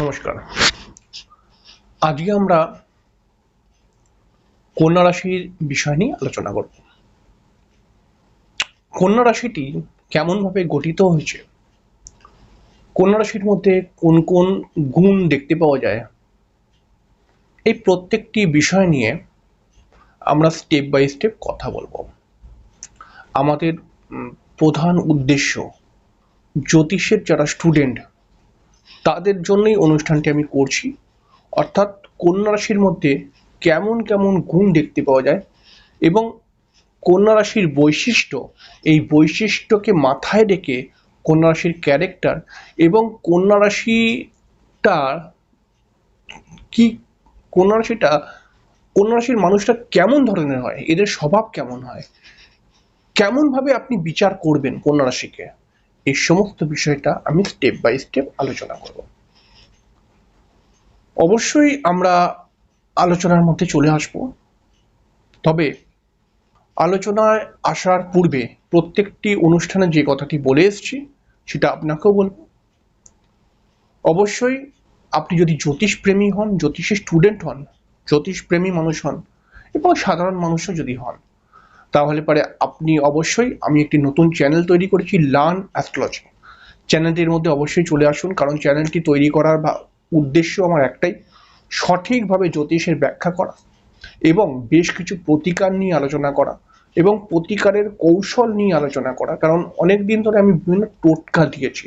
নমস্কার। আজকে আমরা কন্যা রাশির বিষয় নিয়ে আলোচনা করব। কন্যা রাশিটি কেমনভাবে গঠিত হয়েছে? কন্যা রাশির মধ্যে কোন কোন গুণ দেখতে পাওয়া যায়? এই প্রত্যেকটি বিষয় নিয়ে আমরা স্টেপ বাই স্টেপ কথা বলব। আমাদের প্রধান উদ্দেশ্য জ্যোতিষের যারা স্টুডেন্ট তাদের জন্যই অনুষ্ঠানটি আমি করছি। অর্থাৎ কন্যা রাশির মধ্যে কেমন কেমন গুণ দেখতে পাওয়া যায় এবং কন্যা রাশির বৈশিষ্ট্য, এই বৈশিষ্ট্যকে মাথায় রেখে কন্যা রাশির ক্যারেক্টার এবং কন্যা রাশিটা কি, কন্যা রাশিটা, কন্যা রাশির মানুষটা কেমন ধরনের হয়, এদের স্বভাব কেমন হয়, কেমনভাবে আপনি বিচার করবেন কন্যা রাশিকে? এই সমস্ত বিষয়টা আমি স্টেপ বাই স্টেপ আলোচনা করব। অবশ্যই আমরা আলোচনার মধ্যে চলে আসব। তবে আলোচনায় আসার পূর্বে প্রত্যেকটি অনুষ্ঠানে যে কথাটি বলে এসেছি, সেটা আপনাকেও বলব। অবশ্যই আপনি যদি জ্যোতিষ প্রেমী হন জ্যোতিষের স্টুডেন্ট হন জ্যোতিষ প্রেমী মানুষ হন এবং সাধারণ মানুষও যদি হন তাহলে পরে আপনি অবশ্যই, আমি একটি নতুন চ্যানেল তৈরি করেছি লার্ন অ্যাস্ট্রোলজি চ্যানেলটির মধ্যে অবশ্যই চলে আসুন, কারণ চ্যানেলটি তৈরি করার বা উদ্দেশ্য আমার একটাই, সঠিকভাবে জ্যোতিষের ব্যাখ্যা করা এবং বেশ কিছু প্রতিকার নিয়ে আলোচনা করা এবং প্রতিকারের কৌশল নিয়ে আলোচনা করা। কারণ অনেক দিন ধরে আমি বিভিন্ন টোটকা দিয়েছি,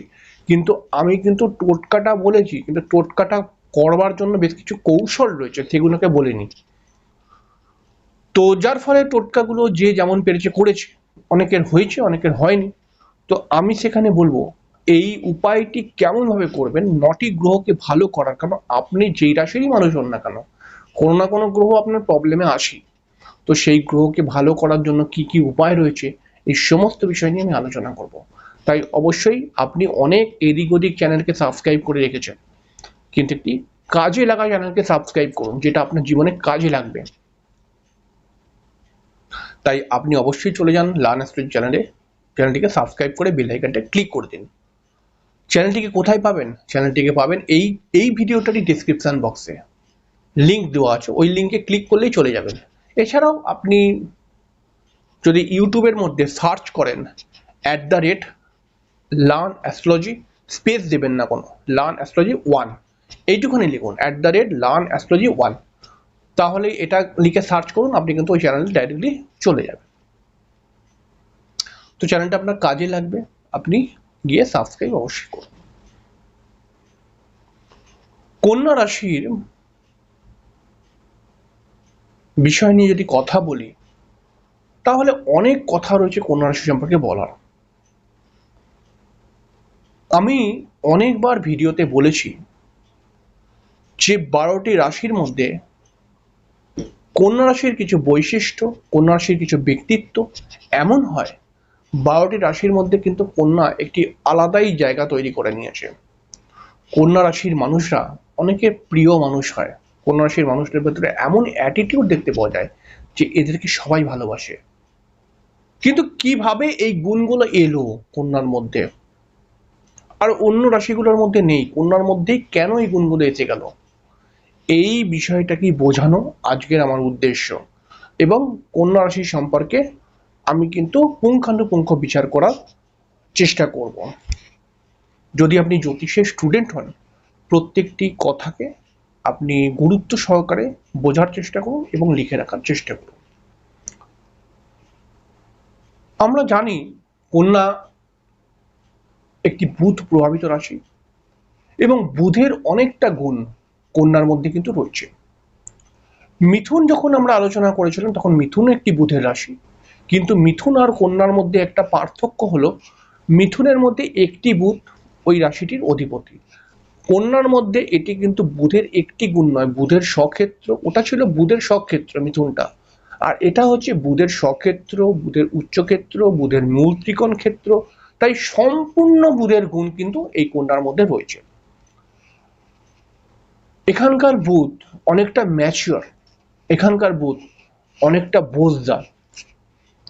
কিন্তু আমি কিন্তু টোটকাটা বলেছি, কিন্তু টোটকাটা করবার জন্য বেশ কিছু কৌশল রয়েছে, সেগুলোকে বলে বলিনি। তো যার ফলে টোটকাগুলো যে যেমন পেরেছে করেছে, অনেকের হয়েছে, অনেকের হয়নি। তো আমি সেখানে বলব, এই উপায়টি কেমনভাবে করবেন, নটি গ্রহকে ভালো করার কারণ, আপনি যেই রাশিরই মানুষ হন না কেন, কোনো না কোনো গ্রহ আপনার প্রবলেমে আসি তো সেই গ্রহকে ভালো করার জন্য কি কি উপায় রয়েছে, এই সমস্ত বিষয় নিয়ে আমি আলোচনা করব। তাই অবশ্যই আপনি অনেক এদিক ওদিক চ্যানেলকে সাবস্ক্রাইব করে রেখেছেন। কিন্তু একটি কাজে লাগা চ্যানেলকে সাবস্ক্রাইব করুন, যেটা আপনার জীবনে কাজে লাগবে। তাই আপনি অবশ্যই চলে যান লার্ন স্ট্রিট চ্যানেলে। চ্যানেলটিকে সাবস্ক্রাইব করে বেল আইকনটা ক্লিক করে দিন। চ্যানেলটিকে কোথায় পাবেন? চ্যানেলটিকে পাবেন এই এই ভিডিওটারই ডিসক্রিপশন বক্সে লিঙ্ক দেওয়া আছে। ওই লিঙ্কে ক্লিক করলেই চলে যাবেন। এছাড়াও আপনি যদি ইউটিউবের মধ্যে সার্চ করেন at the rate learn astrology space দেবেন না কোনো। লার্ন অ্যাস্ট্রোলজি ওয়ান এইটুখানি লিখুন at the rate learn astrology one তাহলে এটা লিখে সার্চ করুন, আপনি কিন্তু ওই চ্যানেলে ডাইরেক্টলি চলে যাবেন। তো চ্যানেলটা আপনার কাজে লাগবে, আপনি গিয়ে সাবস্ক্রাইব অবশ্যই করুন। কন্যা রাশির বিষয় নিয়ে যদি কথা বলি, তাহলে অনেক কথা রয়েছে কন্যা রাশি সম্পর্কে বলার। আমি অনেকবার ভিডিওতে বলেছি যে বারোটি রাশির মধ্যে কন্যা রাশির কিছু বৈশিষ্ট্য, কন্যা রাশির কিছু ব্যক্তিত্ব, এমন হয় বারোটি রাশির মধ্যে কিন্তু কন্যা একটি আলাদাই জায়গা তৈরি করে নিয়েছে। কন্যা রাশির মানুষরা অনেকে প্রিয় মানুষ হয়। কন্যা রাশির মানুষদের ভেতরে এমন অ্যাটিটিউড দেখতে পাওয়া যায় যে এদেরকে সবাই ভালোবাসে। কিন্তু কীভাবে এই গুণগুলো এলো কন্যার মধ্যে? আর অন্য রাশিগুলোর মধ্যে নেই। কন্যার মধ্যেই কেন এই গুণগুলো এসে গেল? এই বিষয়টাকেই বোঝানো আজকের আমার উদ্দেশ্য? এবং কন্যা রাশি সম্পর্কে আমি কিন্তু পুঙ্খানুপুঙ্খ বিচার করার চেষ্টা করব। যদি আপনি জ্যোতিষের স্টুডেন্ট হন, প্রত্যেকটি কথাকে আপনি গুরুত্ব সহকারে বোঝার চেষ্টা করুন এবং লিখে রাখার চেষ্টা করুন। আমরা জানি কন্যা একটি বুধ প্রভাবিত রাশি এবং বুধের অনেকটা গুণ কন্যার মধ্যে কিন্তু রয়েছে। মিথুন যখন আমরা আলোচনা করেছিলাম, তখন মিথুন একটি বুধের রাশি। কিন্তু মিথুন আর কন্যার মধ্যে একটা পার্থক্য হলো, মিথুনের মধ্যে একটি বুধ ওই রাশিটির অধিপতি। কন্যার মধ্যে এটি কিন্তু বুধের একটি গুণ নয়, বুধের স্বক্ষেত্র, ওটা ছিল বুধের স্বক্ষেত্র, মিথুনটা। আর এটা হচ্ছে বুধের স্বক্ষেত্র, বুধের উচ্চক্ষেত্র, বুধের মূল ত্রিকোণ ক্ষেত্র, তাই সম্পূর্ণ বুধের গুণ কিন্তু এই কন্যার মধ্যে রয়েছে। এখানকার বুধ অনেকটা ম্যাচিওর এখানকার বুধ অনেকটা বোঝদার।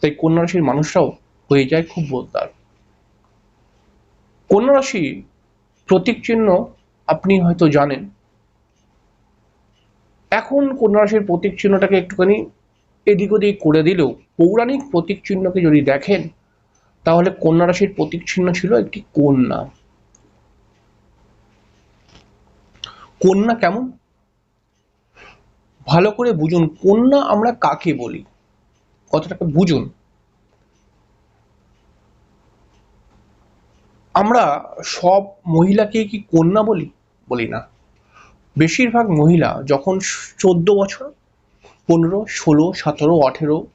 তাই কন্যা রাশির মানুষরাও হয়ে যায় খুব বোঝদার। কন্যা রাশি প্রতীক চিহ্ন আপনি হয়তো জানেন। এখন কন্যা রাশির প্রতীক চিহ্নটাকে একটুখানি এদিক ওদিক করে দিলেও পৌরাণিক প্রতীক চিহ্নকে যদি দেখেন, তাহলে কন্যা রাশির প্রতীক চিহ্ন ছিল একটি কন্যা। কন্যা কেমন? ভালো করে বুঝুন, কন্যা আমরা কাকে বলি? কথাটাকে বুঝুন। আমরা সব মহিলাকে কি কন্যা বলি? বলি না। বেশিরভাগ মহিলা যখন চোদ্দ বছর, পনেরো, ষোলো, সতেরো, আঠেরো,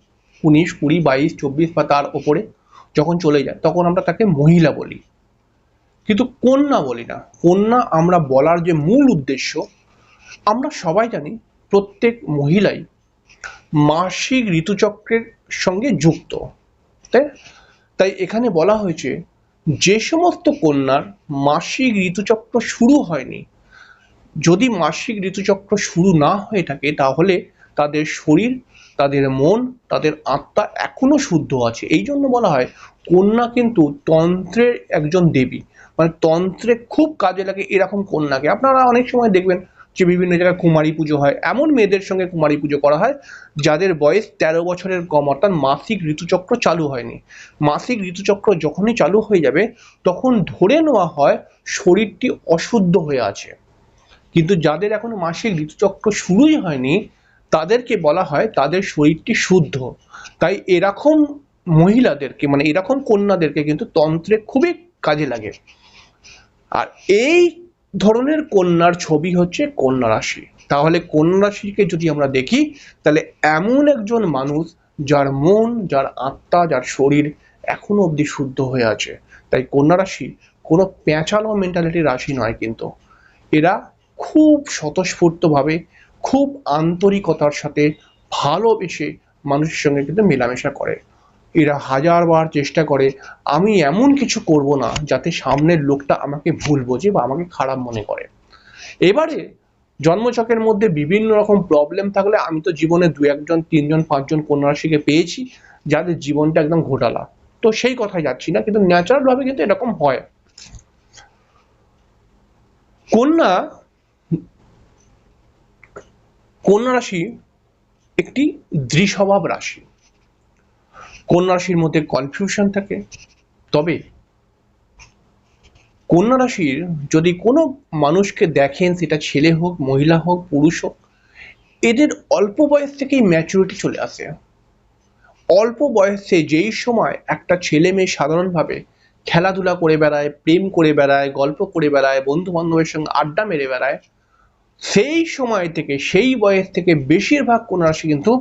উনিশ, কুড়ি, বাইশ, চব্বিশ বা তার ওপরে যখন চলে যায়, তখন আমরা তাকে মহিলা বলি। কিন্তু কন্যা বলি না। কন্যা আমরা বলার যে মূল উদ্দেশ্য, আমরা সবাই জানি প্রত্যেক মহিলাই মাসিক ঋতুচক্রের সঙ্গে যুক্ত। তাই তাই এখানে বলা হয়েছে, যে সমস্ত কন্যার মাসিক ঋতুচক্র শুরু হয়নি, যদি মাসিক ঋতুচক্র শুরু না হয়ে থাকে, তাহলে তাদের শরীর, তাদের মন, তাদের আত্মা এখনও শুদ্ধ আছে। এই জন্য বলা হয়, কন্যা কিন্তু তন্ত্রের একজন দেবী। মানে তন্ত্রে খুব কাজে লাগে এরকম কন্যাকে। আপনারা অনেক সময় দেখবেন যে বিভিন্ন জায়গায় কুমারী পুজো হয়। এমন মেয়েদের সঙ্গে কুমারী পুজো করা হয়, যাদের বয়স তেরো বছরের কম, অর্থাৎ মাসিক ঋতুচক্র চালু হয়নি। মাসিক ঋতুচক্র যখনই চালু হয়ে যাবে, তখন ধরে নেওয়া হয় শরীরটি অশুদ্ধ হয়ে আছে। কিন্তু যাদের এখনও মাসিক ঋতুচক্র শুরুই হয়নি, তাদেরকে বলা হয় তাদের শরীরটি শুদ্ধ। তাই এরকম মহিলাদেরকে মানে এরকম কন্যাদেরকে কিন্তু তন্ত্রে খুবই কাজে লাগে। আর এই ধরনের কন্যার ছবি হচ্ছে কন্যা রাশি। তাহলে কন্যা রাশিকে যদি আমরা দেখি, তাহলে এমন একজন মানুষ যার মন, যার আত্মা, যার শরীর এখনও অবধি শুদ্ধ হয়ে আছে। তাই কন্যা রাশি কোনো প্যাঁচালো মেন্টালিটির রাশি নয় কিন্তু। এরা খুব স্বতঃস্ফূর্তভাবে, খুব আন্তরিকতার সাথে ভালোবেসে মানুষের সঙ্গে কিন্তু মেলামেশা করে। এরা হাজারবার চেষ্টা করে, আমি এমন কিছু করব না যাতে সামনের লোকটা আমাকে ভুল বোঝে বা আমাকে খারাপ মনে করে। এবারে জন্মচকের মধ্যে বিভিন্ন রকম প্রবলেম থাকলে আমি তো জীবনে দু একজন, তিনজন, পাঁচজন কন্যা রাশিকে পেয়েছি, যাদের জীবনটা একদম ঘোটালা। তো সেই কথায় যাচ্ছি না, কিন্তু ন্যাচারাল ভাবে কিন্তু এরকম হয়। কন্যা কন্যা রাশি একটি দৃস্বভাব রাশি। কন্যা রাশির মধ্যে কনফিউশন থাকে। তবে কন্যা রাশির যদি কোনো মানুষকে দেখেন, সেটা ছেলে হোক, মহিলা হোক, পুরুষ হোক, এদের অল্প বয়স থেকেই ম্যাচুরিটি চলে আসে। অল্প বয়সে যেই সময় একটা ছেলে মেয়ে সাধারণভাবে খেলাধুলা করে বেড়ায়, প্রেম করে বেড়ায়, গল্প করে বেড়ায় বন্ধু বান্ধবের সঙ্গে আড্ডা মেরে বেড়ায়, সেই সময় থেকে, সেই বয়স থেকে বেশিরভাগ কন্যা রাশি কিন্তু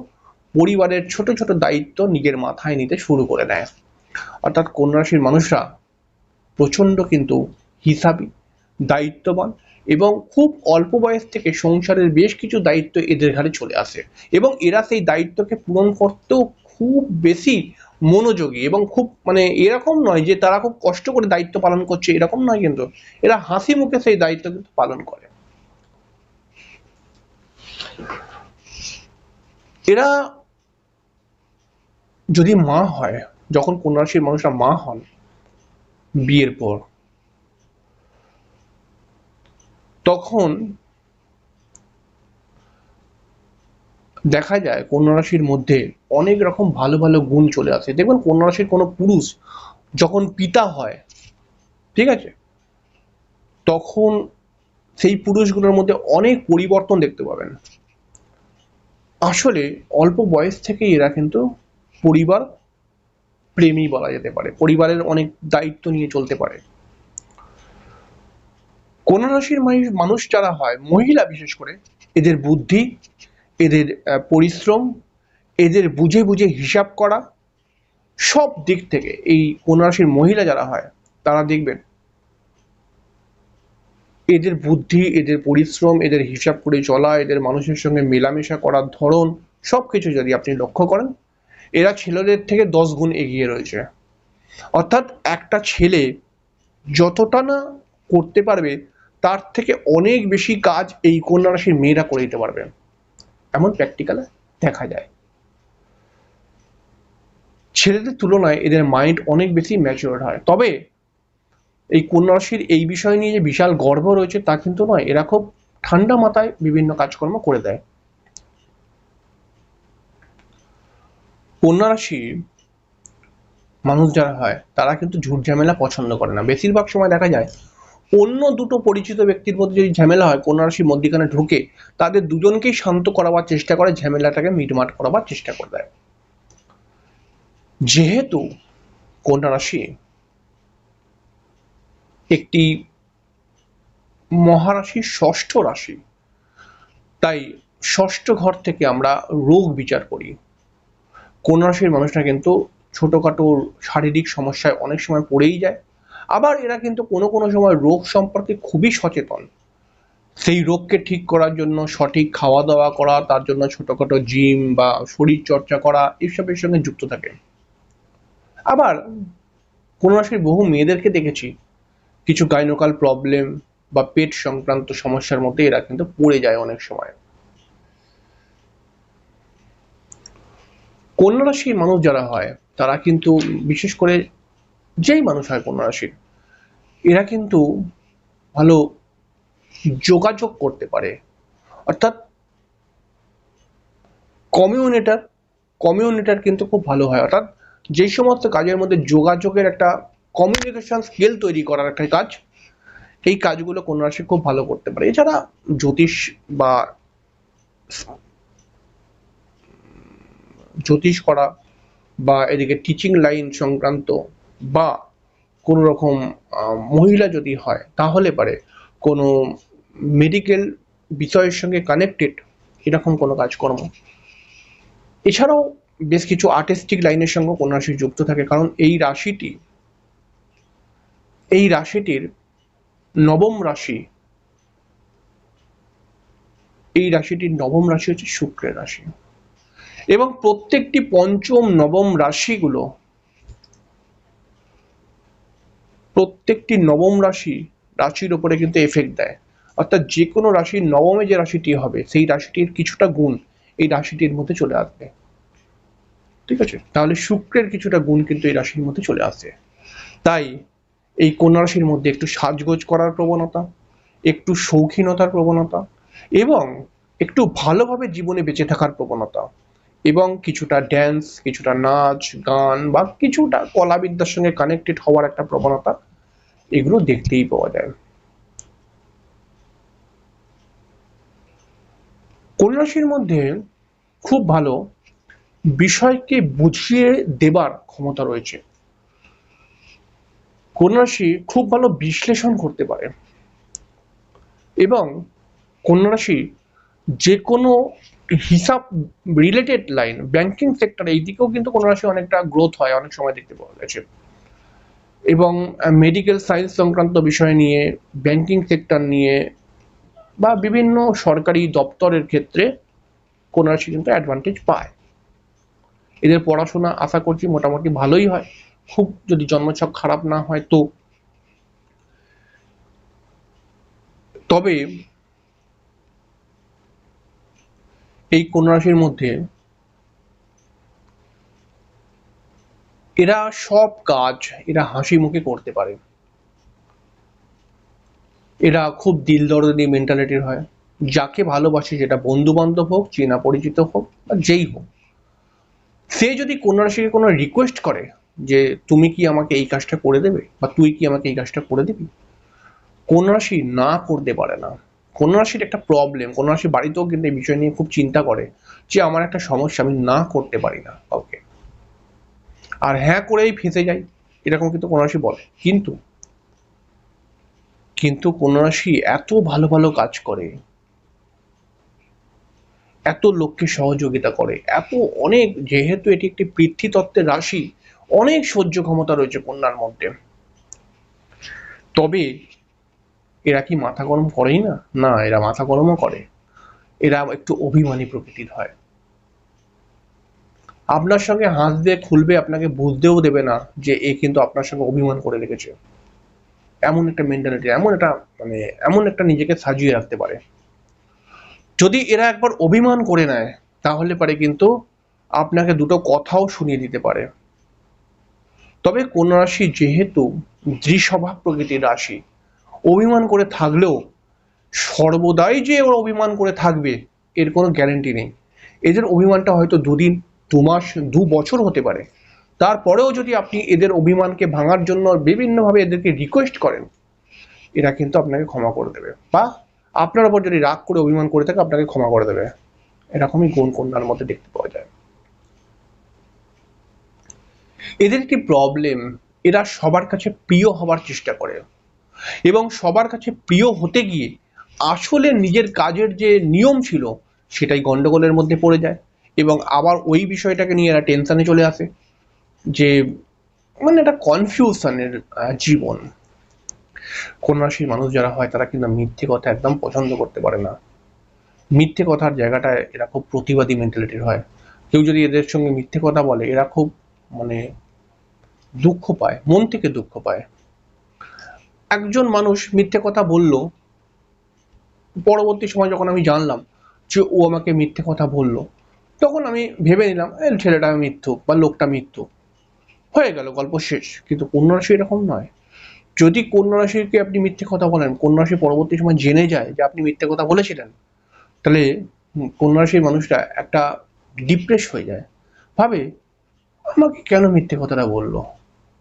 পরিবারের ছোট ছোট দায়িত্ব নিজের মাথায় নিতে শুরু করে দেয়। অর্থাৎ কন্যা রাশির মানুষরা প্রচণ্ড কিন্তু হিসাবি, দায়িত্ববান এবং খুব অল্প বয়স থেকে সংসারের বেশ কিছু দায়িত্ব এদের ঘাড়ে চলে আসে এবং এরা সেই দায়িত্বকে পূরণ করতেও খুব বেশি মনোযোগী এবং খুব মানে এরকম নয় যে তারা খুব কষ্ট করে দায়িত্ব পালন করছে এরকম নয় কিন্তু এরা হাসি মুখে সেই দায়িত্ব কিন্তু পালন করে। এরা যদি মা হয়, যখন কোন রাশির মানুষরা মা হন, বিয়ের পর, তখন দেখা যায় কন্যা রাশির মধ্যে অনেক রকম ভালো ভালো গুণ চলে আসে। দেখবেন কন্যা রাশির কোনো পুরুষ যখন পিতা হয়, ঠিক আছে? তখন সেই পুরুষগুলোর মধ্যে অনেক পরিবর্তন দেখতে পাবেন। আসলে অল্প বয়স থেকেই এরা কিন্তু পরিবার প্রেমী বলা যেতে পারে, পরিবারের অনেক দায়িত্ব নিয়ে চলতে পারে। কোন রাশির মানুষ যারা হয়, মহিলা বিশেষ করে, এদের বুদ্ধি, এদের পরিশ্রম, এদের বুঝে বুঝে হিসাব করা, সব দিক থেকে এই কোন রাশির মহিলা যারা হয়, তারা দেখবেন এদের বুদ্ধি, এদের পরিশ্রম, এদের হিসাব করে চলা, এদের মানুষের সঙ্গে মেলামেশা করার ধরন সব কিছু যদি আপনি লক্ষ্য করেন এরা ছেলেদের থেকে দশ গুণ এগিয়ে রয়েছে। অর্থাৎ একটা ছেলে যতটা না করতে পারবে, তার থেকে অনেক বেশি কাজ এই কন্যা রাশির মেয়েরা করে দিতে পারবে। এমন প্র্যাকটিক্যালে দেখা যায়। ছেলেদের তুলনায় এদের মাইন্ড অনেক বেশি ম্যাচিওর হয়। তবে এই কন্যা রাশির এই বিষয় নিয়ে যে বিশাল গর্ব রয়েছে তা কিন্তু নয়। এরা খুব ঠান্ডা মাথায় বিভিন্ন কাজকর্ম করে দেয়। কন্যা মানুষ যারা হয়, তারা কিন্তু ঝুট ঝামেলা পছন্দ করে না। বেশিরভাগ সময় দেখা যায়, অন্য দুটো পরিচিত ব্যক্তির মধ্যে যদি ঝামেলা হয় কন্যা রাশির মধ্যিখানে ঢুকে, তাদের দুজনকেই শান্ত করাবার চেষ্টা করে, ঝামেলাটাকে মিটমাট করাবার চেষ্টা করে দেয়। যেহেতু কন্যা রাশি একটি মহারাশির ষষ্ঠ রাশি, তাই ষষ্ঠ ঘর থেকে আমরা রোগ বিচার করি। কন্যা রাশির মানুষরা কিন্তু ছোটোখাটো শারীরিক সমস্যায় অনেক সময় পড়েই যায়। আবার এরা কিন্তু কোনো কোনো সময় রোগ সম্পর্কে খুবই সচেতন। সেই রোগকে ঠিক করার জন্য, সঠিক খাওয়া দাওয়া করা, তার জন্য ছোটোখাটো জিম বা শরীর চর্চা করা, এসবের সঙ্গে যুক্ত থাকে। আবার কোনো রাশির বহু মেয়েদেরকে দেখেছি, কিছু গাইনোকাল প্রবলেম বা পেট সংক্রান্ত সমস্যার মধ্যে এরা কিন্তু পড়ে যায় অনেক সময়। কন্যা রাশির মানুষ যারা হয়, তারা কিন্তু বিশেষ করে যেই মানুষ হয় কন্যা রাশির এরা কিন্তু ভালো যোগাযোগ করতে পারে। অর্থাৎ কমিউনিটার কমিউনিটার কিন্তু খুব ভালো হয়। অর্থাৎ যে সমস্ত কাজের মধ্যে যোগাযোগের একটা কমিউনিকেশন স্কিল তৈরি করার একটা কাজ, এই কাজগুলো কন্যা রাশি খুব ভালো করতে পারে। এছাড়া জ্যোতিষ বা জ্যোতিষ করা বা এদিকে টিচিং লাইন সংক্রান্ত বা কোনো রকম মহিলা যদি হয়, তাহলে পারে কোনো মেডিকেল বিষয়ের সঙ্গে কানেক্টেড এরকম কোনো কাজকর্ম। এছাড়াও বেশ কিছু আর্টিস্টিক লাইনের সঙ্গে কোন রাশি যুক্ত থাকে, কারণ এই রাশিটি, এই রাশিটির নবম রাশি, এই রাশিটির নবম রাশি হচ্ছে শুক্রের রাশি। এবং প্রত্যেকটি পঞ্চম, নবম রাশিগুলো, প্রত্যেকটি নবম রাশি, রাশির উপরে কিন্তু এফেক্ট দেয়। অর্থাৎ যে কোনো রাশির নবমে যে রাশিটি হবে, সেই রাশিটির কিছুটা গুণ এই রাশিটির মধ্যে চলে আসবে। ঠিক আছে? তাহলে শুক্রের কিছুটা গুণ কিন্তু এই রাশির মধ্যে চলে আসে। তাই এই কন্যা রাশির মধ্যে একটু সাজগোজ করার প্রবণতা, একটু শৌখিনতার প্রবণতা এবং একটু ভালোভাবে জীবনে বেঁচে থাকার প্রবণতা। এবং কিছুটা ড্যান্স কিছুটা নাচ, গান বা কিছুটা কলাবিদ্যার সঙ্গে কানেক্টেড হওয়ার একটা প্রবণতা এগুলো দেখতেই পাওয়া যায়। কন্যা রাশির মধ্যে খুব ভালো বিষয়কে বুঝিয়ে দেবার ক্ষমতা রয়েছে। কন্যা রাশি খুব ভালো বিশ্লেষণ করতে পারে এবং কন্যা রাশি যে কোনো হিসাব রিলেটেড লাইন ব্যাংকিং সেক্টর এই দিকেও কিন্তু কোনো রাশি অনেকটা গ্রোথ হয়, অনেক সময় দেখতে পাওয়া গেছে। এবং মেডিকেল সায়েন্স সংক্রান্ত বিষয় নিয়ে ব্যাংকিং সেক্টর নিয়ে, বা বিভিন্ন সরকারি দপ্তরের ক্ষেত্রে কোন রাশি কিন্তু অ্যাডভান্টেজ পায়। এদের পড়াশোনা আশা করছি মোটামুটি ভালোই হয়। খুব যদি জন্মছক খারাপ না হয় তো। তবে এই কোন রাশির মধ্যে এরা সব কাজ এরা হাসি মুখে করতে পারে। এরা খুব দিল দরদি মেন্টালিটির হয়। যাকে ভালোবাসে যেটা বন্ধু বান্ধব হোক, চেনা পরিচিত হোক, বা যেই হোক। সে যদি কোন রাশিকে কোনো রিকোয়েস্ট করে যে, তুমি কি আমাকে এই কাজটা করে দেবে? বা তুই কি আমাকে এই কাজটা করে দিবি? কোন রাশি না করতে পারে না। কোন রাশির একটা প্রবলেম কোন রাশি বাড়িতেও কিন্তু এই বিষয় নিয়ে খুব চিন্তা করে যে আমার একটা সমস্যা, আমি না করতে পারি না কাউকে। আর হ্যাঁ করেই ফেঁসে যাই, এরকম কিন্তু কোন রাশি বলে। কিন্তু কিন্তু কোন রাশি এত ভালো ভালো কাজ করে, এত লোককে সহযোগিতা করে, এত অনেক, যেহেতু এটি একটি পৃথ্বীতত্ত্বের রাশি, অনেক সহ্য ক্ষমতা রয়েছে কন্যার মধ্যে। তবে এরা কি মাথা গরম করেই না? না, এরা মাথা গরমও করে। এরা একটু অভিমানী প্রকৃতির হয়। আপনার সঙ্গে হাত দিয়ে খুলবে, আপনাকে বুঝতেও দেবে না যে এ কিন্তু আপনার সঙ্গে অভিমান করে রেখেছে। এমন একটা মেন্টালিটি এমন একটা মানে এমন একটা নিজেকে সাজিয়ে রাখতে পারে। যদি এরা একবার অভিমান করে নেয়, তাহলে পারে কিন্তু আপনাকে দুটো কথাও শুনিয়ে দিতে পারে। তবে কোন রাশি যেহেতু দৃঢ়স্বভাব প্রকৃতির রাশি অভিমান করে থাকলেও সর্বদাই যে ওরা অভিমান করে থাকবে, এর কোনো গ্যারেন্টি নেই। এদের অভিমানটা হয়তো দুদিন, দু মাস, দু বছর হতে পারে। তারপরেও যদি আপনি এদের অভিমানকে ভাঙার জন্য বিভিন্নভাবে এদেরকে রিকোয়েস্ট করেন, এরা কিন্তু আপনাকে ক্ষমা করে দেবে। বা আপনার ওপর যদি রাগ করে অভিমান করে থাকে, আপনাকে ক্ষমা করে দেবে। এরকমই গুণ কন্যার মধ্যে দেখতে পাওয়া যায়। এদের একটি প্রবলেম এরা সবার কাছে প্রিয় হবার চেষ্টা করে। এবং সবার কাছে প্রিয় হতে গিয়ে আসলে নিজের কাজের যে নিয়ম ছিল, সেটাই গন্ডগোলের মধ্যে পড়ে যায়। এবং আবার ওই বিষয়টাকে নিয়ে এরা টেনশানে চলে আসে যে মানে একটা কনফিউশনের জীবন। কোন রাশির মানুষ যারা হয়, তারা কিন্তু মিথ্যে কথা একদম পছন্দ করতে পারে না। মিথ্যে কথার জায়গাটায় এরা খুব প্রতিবাদী মেন্টালিটির হয়। কেউ যদি এদের সঙ্গে মিথ্যে কথা বলে, এরা খুব মানে দুঃখ পায়, মন থেকে দুঃখ পায়। একজন মানুষ মিথ্যে কথা বলল পরবর্তী সময় যখন আমি জানলাম যে ও আমাকে মিথ্যে কথা বলল তখন আমি ভেবে নিলাম "এ, ছেলেটা মিথ্যুক বা লোকটা মিথ্যুক হয়ে গেল গল্প শেষ। কিন্তু কন্যা রাশি এরকম নয়। যদি কন্যা রাশিকে আপনি মিথ্যে কথা বলেন কন্যা রাশি পরবর্তী সময় জেনে যায় যে আপনি মিথ্যে কথা বলেছিলেন তাহলে কন্যা রাশির মানুষটা একটা ডিপ্রেস হয়ে যায়। ভাবে আমাকে কেন মিথ্যে কথাটা বলল?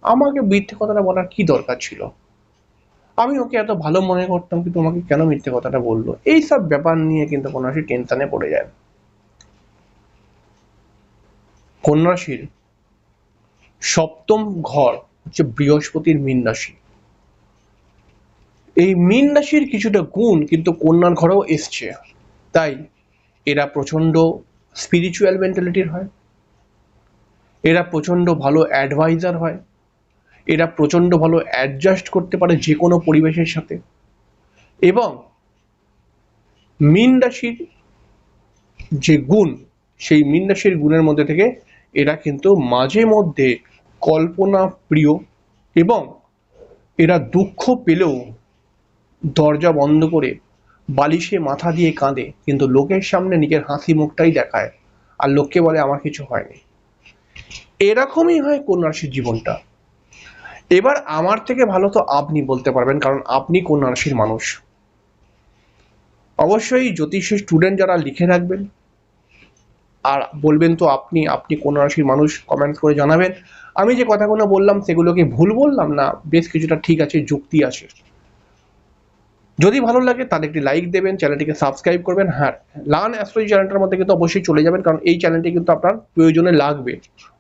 আমাকে মিথ্যে কথাটা বলার কি দরকার ছিল? আমি ওকে এত ভালো মনে করতাম কিন্তু আমাকে কেন মিথ্যে কথাটা বলল? এই সব ব্যাপার নিয়ে কিন্তু কন্যা রাশি টেনশনে পড়ে যায়। কন্যা রাশির সপ্তম ঘর হচ্ছে বৃহস্পতির মীন রাশি এই মীন রাশির কিছুটা গুণ কিন্তু কন্যার ঘরেও এসছে। তাই এরা প্রচণ্ড স্পিরিচুয়াল মেন্টালিটির হয়। এরা প্রচণ্ড ভালো অ্যাডভাইজার হয়। এরা প্রচণ্ড ভালো অ্যাডজাস্ট করতে পারে যে কোনো পরিবেশের সাথে। এবং মীন রাশির যে গুণ, সেই মীন রাশির গুণের মধ্যে থেকে এরা কিন্তু মাঝে মধ্যে কল্পনা প্রিয় এবং এরা দুঃখ পেলেও দরজা বন্ধ করে বালিশে মাথা দিয়ে কাঁদে। কিন্তু লোকের সামনে নিজের হাসি মুখটাই দেখায়। আর লোককে বলে, আমার কিছু হয়নি। এরকমই হয় কোন রাশির জীবনটা। এবার আমার থেকে ভালো তো আপনি বলতে পারবেন, কারণ আপনি কোন রাশির মানুষ? অবশ্যই জ্যোতিষের স্টুডেন্ট যারা লিখে রাখবেন, আর বলবেন তো আপনি আপনি কোন রাশির মানুষ কমেন্ট করে জানাবেন। আমি যে কথাগুলো বললাম সেগুলোকে ভুল বললাম না, বেশ কিছুটা ঠিক আছে, যুক্তি আছে। যদি ভালো লাগে, তাহলে একটি লাইক দেবেন চ্যানেলটিকে সাবস্ক্রাইব করবেন। হ্যাঁ লার্ন অ্যাস্ট্রোলজি চ্যানেলটার মধ্যে কিন্তু অবশ্যই চলে যাবেন, কারণ এই চ্যানেলটি কিন্তু আপনার প্রয়োজনে লাগবে।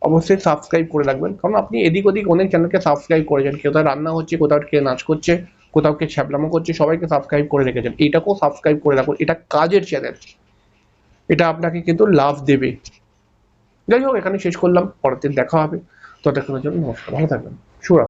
অবশ্যই সাবস্ক্রাইব করে রাখবেন, কারণ আপনি এদিক ওদিক অনেক চ্যানেলকে সাবস্ক্রাইব করেছেন। কোথাও রান্না হচ্ছে, কোথাও কে নাচ করছে, কোথাও কে ছ্যাবলামো করছে, সবাইকে সাবস্ক্রাইব করে রেখেছেন। এটাকেও সাবস্ক্রাইব করে রাখুন, এটা কাজের চ্যানেল এটা আপনাকে কিন্তু লাভ দেবে। যাই হোক এখানে শেষ করলাম, পরের দিন দেখা হবে। ততক্ষণের জন্য নমস্কার, ভালো থাকবেন। শুভ